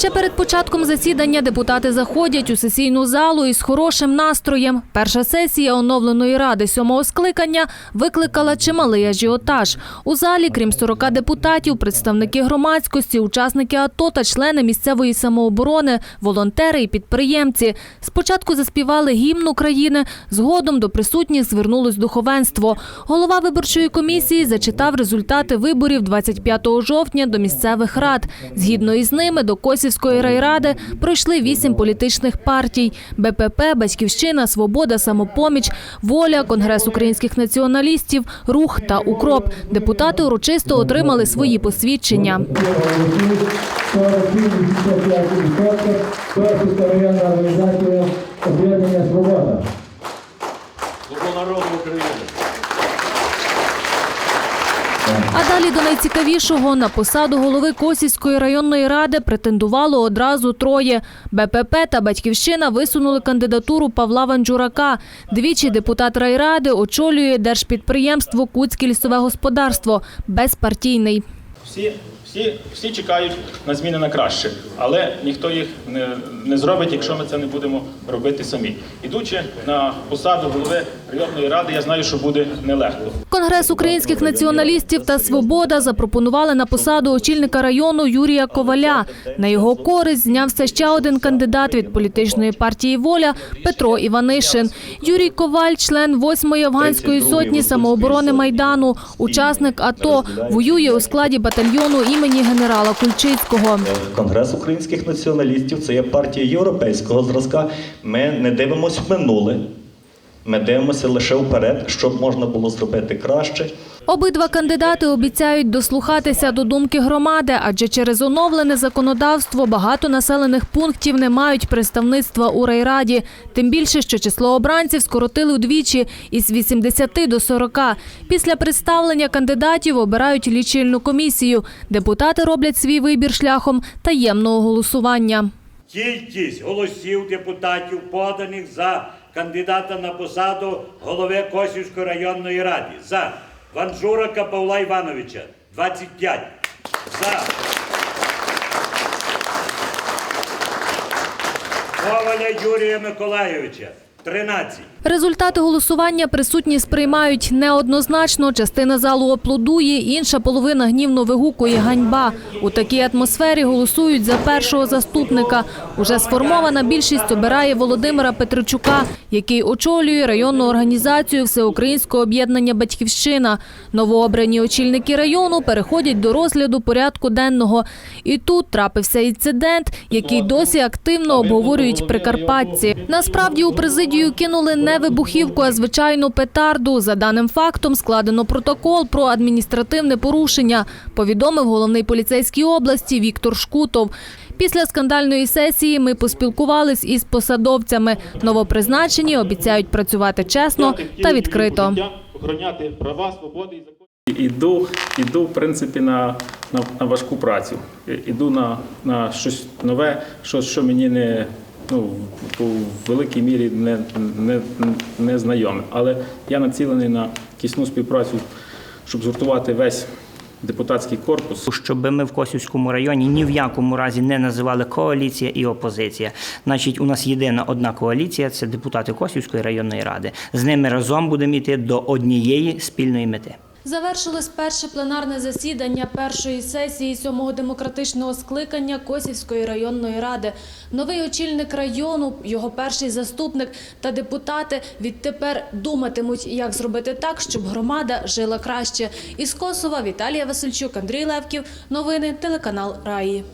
Ще перед початком засідання депутати заходять у сесійну залу із хорошим настроєм. Перша сесія оновленої ради сьомого скликання викликала чималий ажіотаж. У залі, крім 40 депутатів, представники громадськості, учасники АТО та члени місцевої самооборони, волонтери і підприємці. Спочатку заспівали гімн України, згодом до присутніх звернулось духовенство. Голова виборчої комісії зачитав результати виборів 25 жовтня до місцевих рад. Згідно із ними до Косівської райради пройшли вісім політичних партій: БПП, Батьківщина, Свобода, Самопоміч, Воля, Конгрес українських націоналістів, Рух та Укроп. Депутати урочисто отримали свої посвідчення. 47,85% організація об'єднання «Свобода». Слугу народу України. А далі до найцікавішого на посаду голови Косівської районної ради претендувало одразу троє. БПП та Батьківщина висунули кандидатуру Павла Ванджурака. Двічі депутат райради очолює держпідприємство Куцьке лісове господарство безпартійний. Всі, всі, всі чекають на зміни на краще, але ніхто їх не, не зробить, якщо ми це не будемо робити самі. Ідучи на посаду голови районної ради, я знаю, що буде нелегко. Конгрес українських націоналістів та Свобода запропонували на посаду очільника району Юрія Коваля. На його користь знявся ще один кандидат від політичної партії Воля Петро Іванишин. Юрій Коваль, член 8-ї афганської сотні самооборони майдану, учасник АТО, воює у складі батальйону імені генерала Кульчицького. Конгрес українських націоналістів це є партія європейського зразка. Ми не дивимося в минуле, ми дивимося лише вперед, щоб можна було зробити краще. Обидва кандидати обіцяють дослухатися до думки громади, адже через оновлене законодавство багато населених пунктів не мають представництва у райраді. Тим більше, що число обранців скоротили вдвічі із 80 до 40. Після представлення кандидатів обирають лічильну комісію. Депутати роблять свій вибір шляхом таємного голосування. Кількість голосів депутатів, поданих за кандидата на посаду голови Косівської районної ради. За Ванжурака Павла Івановича 25. За Коваля Юрія Миколайовича 13. Результати голосування присутні сприймають неоднозначно. Частина залу аплодує, інша половина гнівно вигукує ганьба. У такій атмосфері голосують за першого заступника. Уже сформована більшість обирає Володимира Петричука, який очолює районну організацію Всеукраїнського об'єднання Батьківщина. Новообрані очільники району переходять до розгляду порядку денного. І тут трапився інцидент, який досі активно обговорюють прикарпатці. Насправді у президію кинули не вибухівку, а звичайну петарду. За даним фактом складено протокол про адміністративне порушення, повідомив головний поліцейський області Віктор Шкутов. Після скандальної сесії ми поспілкувались із посадовцями. Новопризначені обіцяють працювати чесно та відкрито. Охороняти права, свободи і закони. Іду, іду, в принципі, на, на, на важку працю. Іду на, на щось нове, що, що мені не ну, в великій мірі не, не, не знайоме. Але я націлений на тісну співпрацю, щоб згуртувати весь депутатський корпус. щоб ми в Косівському районі ні в якому разі не називали коаліція і опозиція. Значить, у нас єдина одна коаліція це депутати Косівської районної ради. З ними разом будемо йти до однієї спільної мети. Завершилось перше пленарне засідання першої сесії сьомого демократичного скликання Косівської районної ради. Новий очільник району, його перший заступник та депутати відтепер думатимуть, як зробити так, щоб громада жила краще. Із Косова Віталія Васильчук, Андрій Левків. Новини телеканал Раї.